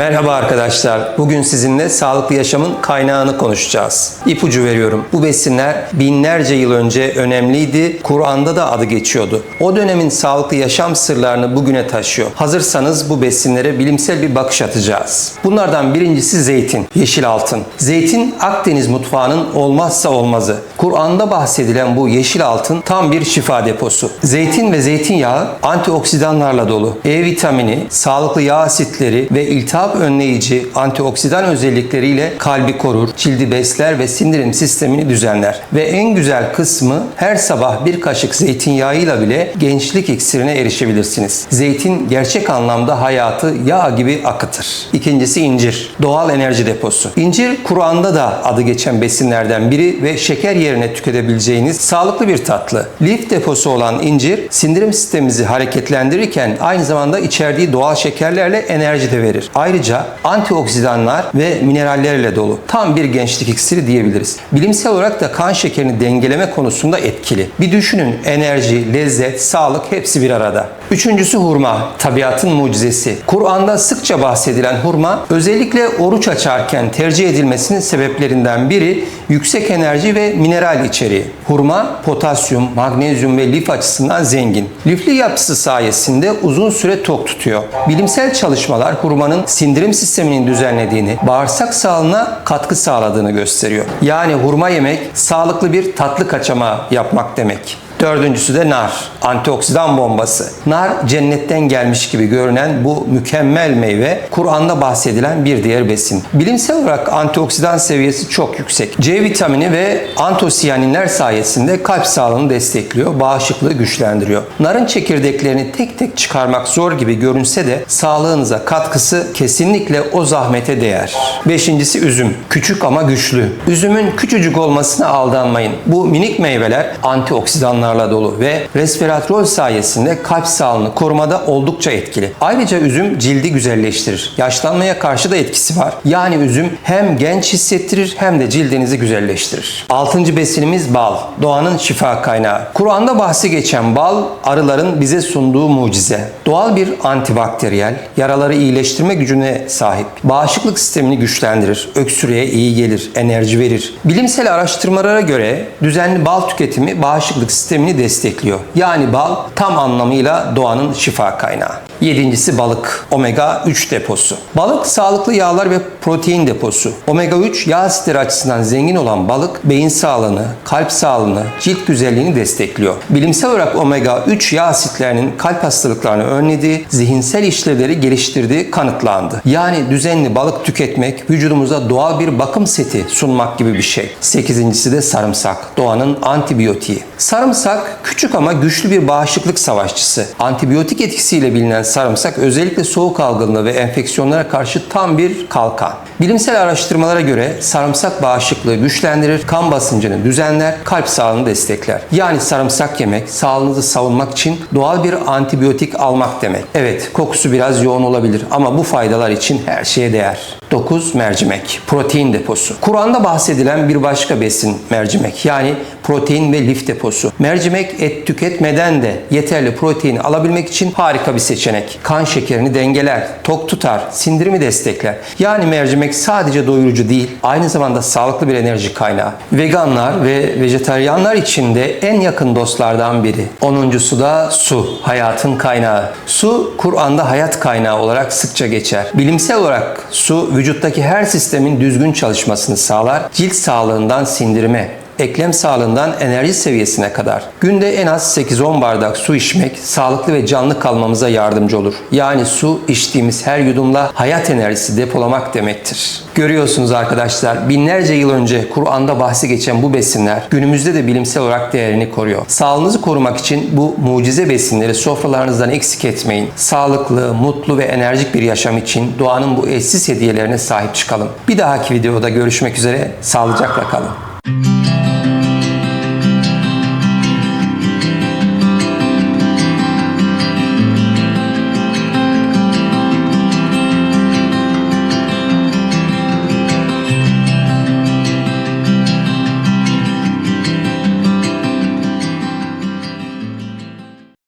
Merhaba arkadaşlar. Bugün sizinle sağlıklı yaşamın kaynağını konuşacağız. İpucu veriyorum. Bu besinler binlerce yıl önce önemliydi. Kur'an'da da adı geçiyordu. O dönemin sağlıklı yaşam sırlarını bugüne taşıyor. Hazırsanız bu besinlere bilimsel bir bakış atacağız. Bunlardan birincisi zeytin, yeşil altın. Zeytin Akdeniz mutfağının olmazsa olmazı. Kur'an'da bahsedilen bu yeşil altın tam bir şifa deposu. Zeytin ve zeytinyağı antioksidanlarla dolu. E vitamini, sağlıklı yağ asitleri ve iltihap önleyici antioksidan özellikleriyle kalbi korur, cildi besler ve sindirim sistemini düzenler. Ve en güzel kısmı her sabah bir kaşık zeytinyağıyla bile gençlik iksirine erişebilirsiniz. Zeytin gerçek anlamda hayatı yağ gibi akıtır. İkincisi incir. Doğal enerji deposu. İncir Kur'an'da da adı geçen besinlerden biri ve şeker yerine tüketebileceğiniz sağlıklı bir tatlı. Lif deposu olan incir sindirim sistemimizi hareketlendirirken aynı zamanda içerdiği doğal şekerlerle enerji de verir. Ayrıca antioksidanlar ve minerallerle dolu. Tam bir gençlik iksiri diyebiliriz. Bilimsel olarak da kan şekerini dengeleme konusunda etkili. Bir düşünün enerji, lezzet, sağlık hepsi bir arada. Üçüncüsü hurma, tabiatın mucizesi. Kur'an'da sıkça bahsedilen hurma özellikle oruç açarken tercih edilmesinin sebeplerinden biri yüksek enerji ve mineral içeriği. Hurma potasyum, magnezyum ve lif açısından zengin. Lifli yapısı sayesinde uzun süre tok tutuyor. Bilimsel çalışmalar hurmanın sindirim sisteminin düzenlediğini, bağırsak sağlığına katkı sağladığını gösteriyor. Yani hurma yemek sağlıklı bir tatlı kaçama yapmak demek. Dördüncüsü de nar. Antioksidan bombası. Nar cennetten gelmiş gibi görünen bu mükemmel meyve Kur'an'da bahsedilen bir diğer besin. Bilimsel olarak antioksidan seviyesi çok yüksek. C vitamini ve antosiyaninler sayesinde kalp sağlığını destekliyor, bağışıklığı güçlendiriyor. Narın çekirdeklerini tek tek çıkarmak zor gibi görünse de sağlığınıza katkısı kesinlikle o zahmete değer. Beşincisi üzüm. Küçük ama güçlü. Üzümün küçücük olmasına aldanmayın. Bu minik meyveler antioksidanlar minerallarla dolu ve resveratrol sayesinde kalp sağlığını korumada oldukça etkili. Ayrıca üzüm cildi güzelleştirir. Yaşlanmaya karşı da etkisi var. Yani üzüm hem genç hissettirir hem de cildinizi güzelleştirir. Altıncı besinimiz bal. Doğanın şifa kaynağı. Kur'an'da bahsi geçen bal arıların bize sunduğu mucize. Doğal bir antibakteriyel, yaraları iyileştirme gücüne sahip. Bağışıklık sistemini güçlendirir. Öksürüğe iyi gelir, enerji verir. Bilimsel araştırmalara göre düzenli bal tüketimi bağışıklık sistemi sistemini destekliyor. Yani bal tam anlamıyla doğanın şifa kaynağı. Yedincisi balık. Omega 3 deposu. Balık sağlıklı yağlar ve protein deposu. Omega 3 yağ asitleri açısından zengin olan balık beyin sağlığını, kalp sağlığını, cilt güzelliğini destekliyor. Bilimsel olarak omega 3 yağ asitlerinin kalp hastalıklarını önlediği, zihinsel işlevleri geliştirdiği kanıtlandı. Yani düzenli balık tüketmek vücudumuza doğal bir bakım seti sunmak gibi bir şey. Sekizincisi de sarımsak. Doğanın antibiyotiği. Sarımsak küçük ama güçlü bir bağışıklık savaşçısı. Antibiyotik etkisiyle bilinen sarımsak özellikle soğuk algınlığı ve enfeksiyonlara karşı tam bir kalkan. Bilimsel araştırmalara göre sarımsak bağışıklığı güçlendirir, kan basıncını düzenler, kalp sağlığını destekler. Yani sarımsak yemek sağlığınızı savunmak için doğal bir antibiyotik almak demek. Evet kokusu biraz yoğun olabilir ama bu faydalar için her şeye değer. 9. Mercimek. Protein deposu. Kur'an'da bahsedilen bir başka besin mercimek. Yani protein ve lif deposu. Mercimek et tüketmeden de yeterli proteini alabilmek için harika bir seçenek. Kan şekerini dengeler, tok tutar, sindirimi destekler. Yani mercimek sadece doyurucu değil, aynı zamanda sağlıklı bir enerji kaynağı. Veganlar ve vejetaryenler için de en yakın dostlardan biri. Onuncusu da su, hayatın kaynağı. Su Kur'an'da hayat kaynağı olarak sıkça geçer. Bilimsel olarak su vücuttaki her sistemin düzgün çalışmasını sağlar, cilt sağlığından sindirime, eklem sağlığından enerji seviyesine kadar günde en az 8-10 bardak su içmek sağlıklı ve canlı kalmamıza yardımcı olur. Yani su içtiğimiz her yudumla hayat enerjisi depolamak demektir. Görüyorsunuz arkadaşlar binlerce yıl önce Kur'an'da bahsi geçen bu besinler günümüzde de bilimsel olarak değerini koruyor. Sağlığınızı korumak için bu mucize besinleri sofralarınızdan eksik etmeyin. Sağlıklı, mutlu ve enerjik bir yaşam için doğanın bu eşsiz hediyelerine sahip çıkalım. Bir dahaki videoda görüşmek üzere. Sağlıcakla kalın.